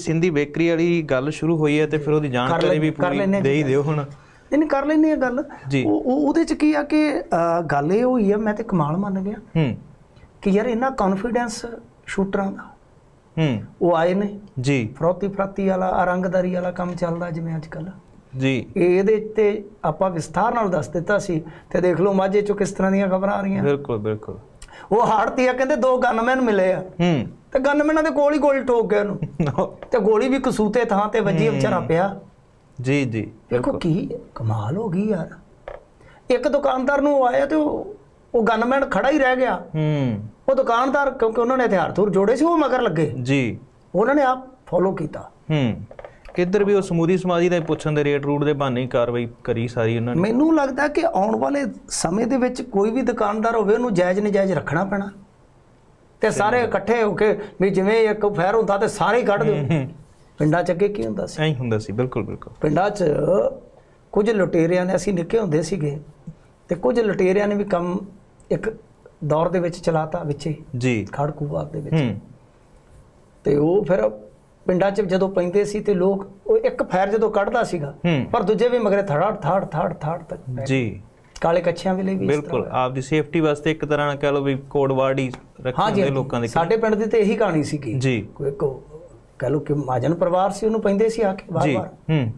Sindhi bakery ਵਾਲੀ ਗੱਲ ਸ਼ੁਰੂ ਹੋਈ ਹੈ ਤੇ ਫਿਰ ਉਹਦੀ ਜਾਣਕਾਰੀ ਵੀ ਪੂਰੀ ਦੇ ਹੀ ਦਿਓ ਹੁਣ। ਨਹੀਂ ਕਰ ਲੈਂਦੇ ਆ ਗੱਲ। ਉਹ ਉਹ- ਉਹਦੇ ਚ ਕੀ ਆ ਕਿ ਗੱਲ ਇਹ ਹੋਈ ਆ ਮੈਂ ਤੇ ਕਮਾਲ ਮੰਨ ਗਿਆ। ਹੂੰ। ਕਿ ਯਾਰ ਇੰਨਾ ਕੌਨਫੀਡੈਂਸ ਸ਼ੂਟਰਾਂ ਦਾ। ਹੂੰ। ਉਹ ਆਏ ਨੇ। ਜੀ। ਫਰੋਤੀ ਫਰਾਤੀ ਵਾਲਾ ਰੰਗਦਾਰੀ ਵਾਲਾ ਕੰਮ ਚੱਲਦਾ ਜਿਵੇਂ ਅੱਜ ਕੱਲ ਜੀ ਇਹਦੇ ਤੇ ਆਪਾਂ ਵਿਸਥਾਰ ਨਾਲ ਦੱਸ ਦਿੱਤਾ ਸੀ ਤੇ ਦੇਖ ਲਓ ਮਾਝੇ ਚੋਂ ਕਿਸ ਤਰ੍ਹਾਂ ਦੀਆਂ ਖਬਰਾਂ ਆ ਰਹੀਆਂ। ਬਿਲਕੁਲ ਬਿਲਕੁਲ। ਉਹ ਹਾੜਤੀ ਆ ਕਹਿੰਦੇ ਦੋ ਗਨਮੈਨ ਮਿਲੇ ਆ। ਹੂੰ। ਤੇ ਗਨਮੈਨਾਂ ਦੇ ਕੋਲ ਹੀ ਗੋਲੀ ਠੋਕ ਗਿਆ ਉਹਨੂੰ। ਤੇ ਗੋਲੀ ਵੀ ਕਸੂਤੇ ਥਾਂ ਤੇ ਵੱਜੀ ਵਿਚਾਰਾ ਪਿਆ। ਜੀ ਜੀ ਦੇਖੋ ਕੀ ਕਮਾਲ ਹੋ ਗਈ ਯਾਰ। ਇੱਕ ਦੁਕਾਨਦਾਰ ਨੂੰ ਆਇਆ ਤੇ ਉਹ ਉਹ ਗਨਮੈਨ ਖੜਾ ਹੀ ਰਹਿ ਗਿਆ। ਹੂੰ। ਉਹ ਦੁਕਾਨਦਾਰ ਕਿਉਂਕਿ ਉਹਨਾਂ ਨੇ ਹਥਿਆਰ ਥੁਰ ਜੋੜੇ ਸੀ ਉਹ ਮਗਰ ਲੱਗੇ। ਜੀ। ਉਹਨਾਂ ਨੇ ਆਪ ਫੋਲੋ ਕੀਤਾ। ਹੂੰ। ਕਿੱਧਰ ਵੀ ਉਹ ਸਮੂਦੀ ਸਮਾਜੀ ਦਾ ਪੁੱਛਣ ਦੇ ਰੇਟ ਰੂਟ ਦੇ ਬਹਾਨੇ ਹੀ ਕਾਰਵਾਈ ਕਰੀ ਸਾਰੀ ਉਹਨਾਂ ਨੇ। ਮੈਨੂੰ ਲੱਗਦਾ ਕਿ ਆਉਣ ਵਾਲੇ ਸਮੇਂ ਦੇ ਵਿੱਚ ਕੋਈ ਵੀ ਦੁਕਾਨਦਾਰ ਹੋਵੇ ਉਹਨੂੰ ਜਾਇਜ਼ ਨਜਾਇਜ਼ ਰੱਖਣਾ ਪੈਣਾ। ਤੇ ਸਾਰੇ ਇਕੱਠੇ ਹੋ ਕੇ ਵੀ ਜਿਵੇਂ ਇੱਕ ਫੈਰ ਹੁੰਦਾ ਤੇ ਸਾਰੇ ਕੱਢ ਦਿਓ। ਪਿੰਡਾਂ 'ਚ ਅੱਗੇ ਕੀ ਹੁੰਦਾ ਸੀ? ਐਂ ਹੁੰਦਾ ਸੀ ਬਿਲਕੁਲ ਬਿਲਕੁਲ। ਪਿੰਡਾਂ 'ਚ ਕੁਝ ਲੁਟੇਰਿਆਂ ਨੇ ਅਸੀਂ ਨਿੱਕੇ ਹੁੰਦੇ ਸੀਗੇ ਤੇ ਕੁਝ ਲੁਟੇਰਿਆਂ ਨੇ ਵੀ ਕੰਮ ਇੱਕ ਦੌਰ ਦੇ ਵਿੱਚ ਚਲਾਤਾ ਵਿੱਚੇ ਜੀ। ਖੜਕੂ ਬਾਗ ਦੇ ਵਿੱਚ। ਤੇ ਉਹ ਫਿਰ ਪਿੰਡਾਂ 'ਚ ਜਦੋਂ ਪੈਂਦੇ ਸੀ ਤੇ ਲੋਕ ਉਹ ਇੱਕ ਫੈਰ ਜਦੋਂ ਕੱਢਦਾ ਸੀਗਾ ਪਰ ਦੂਜੇ ਵੀ ਮਗਰੇ ਥੜ ਥੜ ਥੜ ਥੜ ਤੱਕ। ਜੀ। ਕਾਲੇ ਕੱਛਿਆਂ ਵੇਲੇ ਵੀ ਬਿਲਕੁਲ ਆਪਦੀ ਸੇਫਟੀ ਵਾਸਤੇ ਇੱਕ ਤਰ੍ਹਾਂ ਨਾਲ ਕਹ ਲਓ ਵੀ ਕੋਡ ਵਰਡ ਹੀ ਰੱਖੇ ਹਾਂਜੀ ਹੁੰਦੇ ਲੋਕਾਂ ਦੇ ਸਾਡੇ ਪਿੰਡ ਦੀ ਤੇ ਇਹੀ ਕਹਾਣੀ ਸੀਗੀ ਜੀ। ਕੋਈ ਕੋ ਕਹ ਲਓ ਕਿ ਮਾਜਨ ਪਰਿਵਾਰ ਸੀ ਉਹਨੂੰ ਪੈਂਦੇ ਸੀ ਆ ਕੇ ਵਾਰ-ਵਾਰ ਹੂੰ।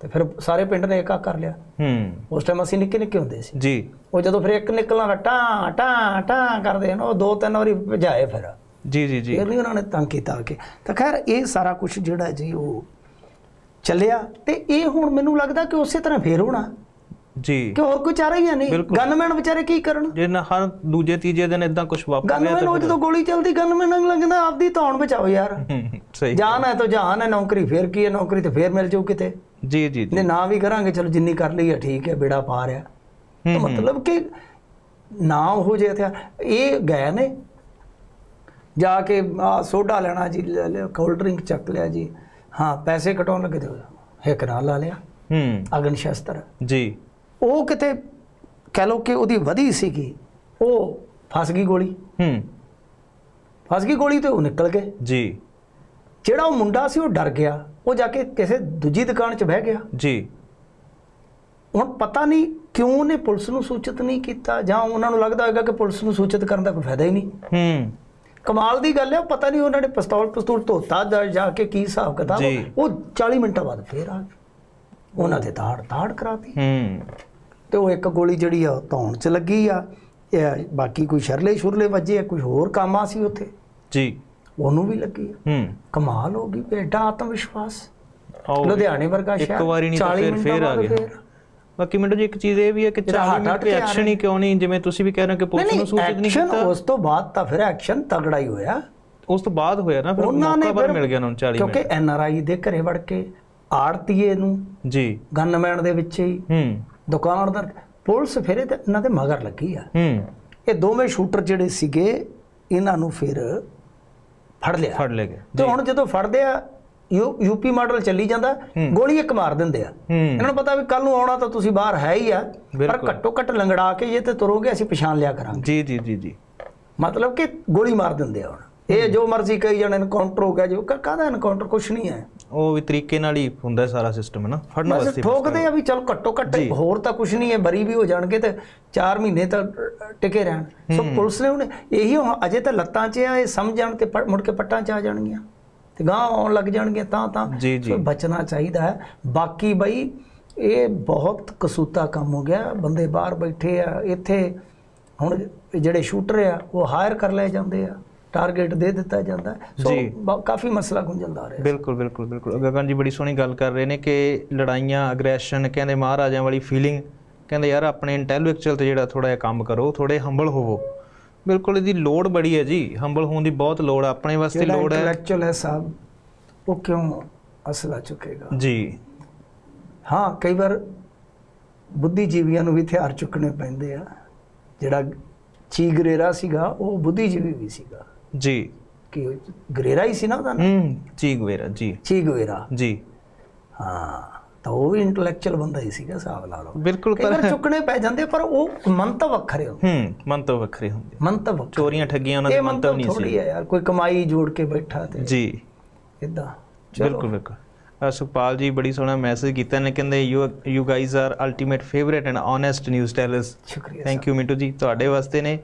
ਤੇ ਫਿਰ ਸਾਰੇ ਪਿੰਡ ਨੇ ਏਕਾ ਕਰ ਲਿਆ। ਹੂੰ। ਉਸ ਟਾਈਮ ਅਸੀਂ ਨਿੱਕੇ ਨਿੱਕੇ ਹੁੰਦੇ ਸੀ। ਜੀ। ਉਹ ਜਦੋਂ ਫਿਰ ਇੱਕ ਨਿਕਲਣਾ ਦਾ ਟਾਂ ਟਾਂ ਟਾਂ ਕਰਦੇ ਨੇ ਉਹ ਦੋ ਤਿੰਨ ਵਾਰੀ ਭਜਾਏ ਫਿਰ। ਜੀ ਜੀ ਜੀ। ਫਿਰ ਨਹੀਂ ਉਹਨਾਂ ਨੇ ਤੰਗ ਕੀਤਾ ਕਿ। ਤਾਂ ਖੈਰ ਇਹ ਸਾਰਾ ਕੁਝ ਜਿਹੜਾ ਜੀ ਉਹ ਚੱਲਿਆ ਤੇ ਇਹ ਹੁਣ ਮੈਨੂੰ ਲੱਗਦਾ ਕਿ ਉਸੇ ਤਰ੍ਹਾਂ ਫੇਰ ਹੋਣਾ। ਜੀ। ਕਿ ਹੋਰ ਕੋਈ ਚਾਰਾ ਹੀ ਹੈ ਨਹੀਂ? ਬਿਲਕੁਲ। ਗਨਮੈਨ ਵਿਚਾਰੇ ਕੀ ਕਰਨ? ਜੇ ਨਾ ਹਰ ਦੂਜੇ ਤੀਜੇ ਦਿਨ ਇਦਾਂ ਕੁਝ ਵਾਪਰ ਗਿਆ ਗਨਮੈਨ ਉਹ ਜਦੋਂ ਗੋਲੀ ਚੱਲਦੀ ਗਨਮੈਨ ਨੂੰ ਲੱਗਦਾ ਆਪਦੀ ਧੌਣ ਬਚਾਓ ਯਾਰ। ਹੂੰ, ਸਹੀ ਜਾਨ ਹੈ ਤਾਂ ਜਾਨ ਹੈ ਨੌਕਰੀ ਫੇਰ ਕੀ ਹੈ? ਨੌਕਰੀ ਤੇ ਫੇਰ ਮਿਲ ਜਾਊ ਕਿਤੇ। ਜੀ ਜੀ ਜੀ। ਨੇ ਨਾ ਵੀ ਕਰਾਂਗੇ ਚਲੋ ਜਿੰਨੀ ਕਰ ਲਈ ਹੈ ਠੀਕ ਹੈ ਬੇੜਾ ਪਾ ਰਿਆ ਤਾਂ ਹੂੰ, ਮਤਲਬ ਕਿ ਨਾ ਉਹ ਜੇ ਹਥਿਆਰ ਇਹ ਗਏ ਨੇ। ਜਾ ਕੇ ਆ ਸੋਡਾ ਲੈਣਾ ਜੀ ਲੈ ਲਿਆ ਕੋਲਡ ਡਰਿੰਕ ਚੱਕ ਲਿਆ ਜੀ। ਹਾਂ ਪੈਸੇ ਕਟਾਉਣ ਲੱਗੇ ਤੇ ਇੱਕ ਨਾਲ ਲਾ ਲਿਆ। ਹੂੰ। ਅਗਨ ਸ਼ਸਤਰ ਜੀ। ਉਹ ਕਿਤੇ ਕਹਿ ਲੋ ਕਿ ਉਹਦੀ ਵਧੀ ਸੀਗੀ ਉਹ ਫਸ ਗਈ ਗੋਲੀ। ਹੂੰ। ਫਸ ਗਈ ਗੋਲੀ ਤੇ ਉਹ ਨਿਕਲ ਗਏ। ਜੀ। ਜਿਹੜਾ ਉਹ ਮੁੰਡਾ ਸੀ ਉਹ ਡਰ ਗਿਆ। ਉਹ ਜਾ ਕੇ ਕਿਸੇ ਦੂਜੀ ਦੁਕਾਨ 'ਚ ਬਹਿ ਗਿਆ। ਜੀ। ਹੁਣ ਪਤਾ ਨਹੀਂ ਕਿਉਂ ਉਹਨੇ ਪੁਲਿਸ ਨੂੰ ਸੂਚਿਤ ਨਹੀਂ ਕੀਤਾ ਜਾਂ ਉਹਨਾਂ ਨੂੰ ਲੱਗਦਾ ਹੋਵੇਗਾ ਕਿ ਪੁਲਿਸ ਨੂੰ ਸੂਚਿਤ ਕਰਨ ਦਾ ਕੋਈ ਫਾਇਦਾ ਹੀ ਨਹੀਂ। ਹੂੰ। ਕਮਾਲ ਦੀ ਗੱਲ ਹੈ ਪਤਾ ਨਹੀਂ ਉਹਨਾਂ ਨੇ ਪਿਸਤੌਲ ਪਿਸਤੌਲ ਧੋਤਾ ਜਾ ਜਾ ਕੇ ਕੀ ਹਿਸਾਬ ਕਿਤਾਬ। ਉਹ 40 ਮਿੰਟਾਂ ਬਾਅਦ ਫੇਰ ਆ ਗਏ। ਉਹਨਾਂ ਦੇ ਤਾੜ ਤਾੜ ਕਰਾਤੀ। ਹੂੰ। ਤੇ ਉਹ ਇੱਕ ਗੋਲੀ ਜਿਹੜੀ ਆ ਧੌਣ 'ਚ ਲੱਗੀ ਆ। ਇਹ ਬਾਕੀ ਕੋਈ ਸ਼ਰਲੇ ਸ਼ੁਰਲੇ ਵੱਜੇ ਆ ਕੋਈ ਹੋਰ ਕੰਮ ਆ ਸੀ ਉੱਥੇ। ਜੀ। ਉਹਨੂੰ ਵੀ ਲੱਗੀ ਆ। ਹੂੰ। ਕਮਾਲ ਹੋ ਗਈ ਐਡਾ ਆਤਮ ਵਿਸ਼ਵਾਸ ਲੁਧਿਆਣੇ ਵਰਗਾ ਇੱਕ ਸ਼ਹਿਰ ਵਾਰੀ ਨਹੀਂ ਤਾਂ 40 ਫਿਰ ਫੇਰ ਆ ਗਿਆ। ਬਾਕੀ ਮਿੰਟੋ ਜੀ ਇੱਕ ਚੀਜ਼ ਇਹ ਵੀ ਹੈ ਕਿ ਜਿਹੜਾ 40 ਹੱਟ ਮਿੰਟ ਐਕਸ਼ਨ ਹੀ ਕਿਉਂ ਨਹੀਂ? ਜਿਵੇਂ ਤੁਸੀਂ ਵੀ ਕਹਿ ਰਹੇ ਹੋ ਕਿ ਪੁਲਿਸ ਨੂੰ ਸੂਚਿਤ ਨਹੀਂ ਕੀਤਾ। ਉਸ ਤੋਂ ਬਾਅਦ ਤਾਂ ਫਿਰ ਐਕਸ਼ਨ ਤਗੜਾ ਹੀ ਹੋਇਆ। ਉਸ ਤੋਂ ਬਾਅਦ ਹੋਇਆ ਨਾ ਫਿਰ ਉਹਨਾਂ ਨੇ ਮੌਕਾ ਪਰ ਮਿਲ ਗਿਆ ਉਹਨਾਂ ਨੂੰ 40 ਕਿਉਂਕਿ ਮਿੰਟ। ਐਨ ਆਰ ਆਈ ਦੇ ਘਰੇ ਵੜ ਕੇ ਆੜਤੀਏ ਨੂੰ ਜੀ। ਗਨਮੈਨ ਦੇ ਵਿੱਚ ਹੀ ਹੂੰ। ਦੁਕਾਨਦਾਰ ਪੁਲਿਸ ਫਿਰ ਇਹ ਤੇ ਇਹਨਾਂ ਦੇ ਮਗਰ ਲੱਗੀ ਆ। ਹੂੰ। ਇਹ ਦੋਵੇਂ ਸ਼ੂਟਰ ਜਿਹੜੇ ਸੀਗੇ ਇਹਨਾਂ ਨੂੰ ਫਿਰ ਫੜ ਲਿਆ। ਫੜ ਲੈ ਗਏ। ਤੇ ਹੁਣ ਜਦੋਂ ਫੜਦੇ ਆ ਯੂਪੀ ਮਾਡਲ ਚੱਲੀ ਜਾਂਦਾ ਗੋਲੀ ਇੱਕ ਮਾਰ ਦਿੰਦੇ ਆ। ਇਹਨਾਂ ਨੂੰ ਪਤਾ ਵੀ ਕੱਲ ਨੂੰ ਆਉਣਾ ਤਾਂ ਤੁਸੀਂ ਬਾਹਰ ਹੈ ਹੀ ਆ ਪਰ। ਘੱਟੋ ਘੱਟ ਲੰਗੜਾ ਕੇ ਜੇ ਤੇ ਤੁਰੋਗੇ ਅਸੀਂ ਪਛਾਣ ਲਿਆ ਕਰਾਂਗੇ। ਜੀ ਜੀ ਜੀ ਜੀ। ਮਤਲਬ ਕਿ ਗੋਲੀ ਮਾਰ ਦਿੰਦੇ ਆ ਹੁਣ। ਇਹ ਜੋ ਮਰਜ਼ੀ ਕਹੀ ਜਾਣ ਐਨਕਾਊਂਟਰ ਹੋ ਗਿਆ ਜੋ ਕਾਹਦਾ ਐਨਕਾਊਂਟਰ ਕੁਛ ਨਹੀਂ ਹੈ। ਉਹ ਵੀ ਤਰੀਕੇ ਨਾਲ ਹੀ ਹੁੰਦਾ ਸਾਰਾ ਸਿਸਟਮ ਹੈ ਨਾ ਫੜਨ ਬਸ ਵਾਸਤੇ ਠੋਕਦੇ ਆ ਵੀ ਚਲ ਘੱਟੋ ਘੱਟ ਹੋਰ ਤਾਂ ਕੁਛ ਨਹੀਂ ਹੈ ਬਰੀ ਵੀ ਹੋ ਜਾਣਗੇ ਤੇ 4 ਮਹੀਨੇ ਤਾਂ ਟਿਕੇ ਰਹਿਣ। ਸੋ ਪੁਲਿਸ ਨੇ ਉਹਨੇ ਇਹੀ ਹੁਣ ਅਜੇ ਤਾਂ ਲੱਤਾਂ 'ਚ ਆ ਇਹ ਸਮਝਣ ਤੇ ਪ- ਮੁੜ ਕੇ ਪੱਟਾਂ 'ਚ ਆ ਜਾਣਗੀਆਂ। ਤੇ ਗਾਂ ਆਉਣ ਲੱਗ ਜਾਣਗੇ ਤਾਂ ਤਾਂ ਬਚਣਾ ਚਾਹੀਦਾ ਹੈ। ਬਾਕੀ ਬਈ ਇਹ ਬਹੁਤ ਕਸੂਤਾ ਕੰਮ ਹੋ ਗਿਆ। ਬੰਦੇ ਬਾਹਰ ਬੈਠੇ ਆ ਇੱਥੇ ਹੁਣ ਜਿਹੜੇ ਸ਼ੂਟਰ ਆ ਉਹ ਹਾਇਰ ਕਰ ਲਏ ਜਾਂਦੇ ਆ। ਟਾਰਗੇਟ ਦੇ ਦਿੱਤਾ ਜਾਂਦਾ। ਸੋ ਕਾਫੀ ਮਸਲਾ ਗੁੰਝਲਦਾਰ ਹੈ ਬਿਲਕੁਲ ਬਿਲਕੁਲ ਬਿਲਕੁਲ। ਗਗਨ ਜੀ ਬੜੀ ਸੋਹਣੀ ਗੱਲ ਕਰ ਰਹੇ ਨੇ ਕਿ ਲੜਾਈਆਂ ਅਗਰੈਸ਼ਨ ਕਹਿੰਦੇ ਮਹਾਰਾਜਿਆਂ ਵਾਲੀ ਫੀਲਿੰਗ ਕਹਿੰਦੇ ਯਾਰ ਆਪਣੇ ਇੰਟੈਲੈਕਚੁਅਲ ਤੇ ਜਿਹੜਾ ਥੋੜਾ ਜਿਹਾ ਕੰਮ ਕਰੋ ਥੋੜੇ ਹੰਬਲ ਹੋਵੋ। ਬਿਲਕੁਲ ਇਹਦੀ ਲੋੜ ਬੜੀ ਹੈ ਜੀ। ਹੰਬਲ ਹੋਣ ਦੀ ਬਹੁਤ ਲੋੜ ਹੈ ਆਪਣੇ ਵਾਸਤੇ ਲੋੜ ਹੈ। ਇੰਟੈਲੈਕਚੁਅਲ ਹੈ ਸਾਹਿਬ ਉਹ ਕਿਉਂ ਅਸਲਾ ਚੁੱਕੇਗਾ? ਜੀ। ਹਾਂ ਕਈ ਵਾਰ ਬੁੱਧੀਜੀਵੀਆਂ ਨੂੰ ਵੀ ਹਥਿਆਰ ਚੁੱਕਣੇ ਪੈਂਦੇ ਆ। ਜਿਹੜਾ ਚੀ ਗਰੇਰਾ ਸੀਗਾ ਉਹ ਬੁੱਧੀਜੀਵੀ ਵੀ ਸੀਗਾ। ਜੀ। ਕਿ ਗਰੇਰਾ ਹੀ ਸੀ ਨਾ ਉਹਦਾ ਹੂੰ ਜੀ ਗਵੇਰਾ ਜੀ। ਚੀ ਗਵੇਰਾ। ਜੀ। ਹਾਂ ਤਾਂ ਉਹ ਵੀ ਇੰਟੈਲੈਕਚੁਅਲ ਬੰਦਾ ਹੀ ਸੀਗਾ ਹਿਸਾਬ ਲਾ ਲਓ। ਬਿਲਕੁਲ ਪਰ ਚੁੱਕਣੇ ਪੈ ਜਾਂਦੇ ਪਰ ਉਹ ਮੰਤਵ ਵੱਖਰੇ ਹੁੰਦੇ। ਹੂੰ ਮੰਤਵ ਵੱਖਰੇ ਹੁੰਦੇ। ਮੰਤਵ ਵੱਖਰੇ। ਚੋਰੀਆਂ ਠੱਗੀਆਂ ਉਹਨਾਂ ਦੇ ਇਹ ਮੰਤਵ ਮੰਤਵ ਨਹੀਂ ਥੋੜੀ ਸੀ। ਹੈ ਯਾਰ ਕੋਈ ਕਮਾਈ ਜੋੜ ਕੇ ਬੈਠਾ ਤੇ। ਜੀ। ਇਦਾਂ ਬਿਲਕੁਲ ਬਿਲਕੁਲ। ਅ, ਸੁਖਪਾਲ ਜੀ ਬੜੀ ਸੋਹਣਾ ਮੈਸੇਜ ਕੀਤਾ ਨੇ ਕਹਿੰਦੇ you you guys are ultimate favourite and honest news tellers ਸ਼ੁਕਰੀਆ ਥੈਂਕ ਯੂ ਮਿੰਟੂ ਜੀ ਤੁਹਾਡੇ ਵਾਸਤੇ ਨੇ।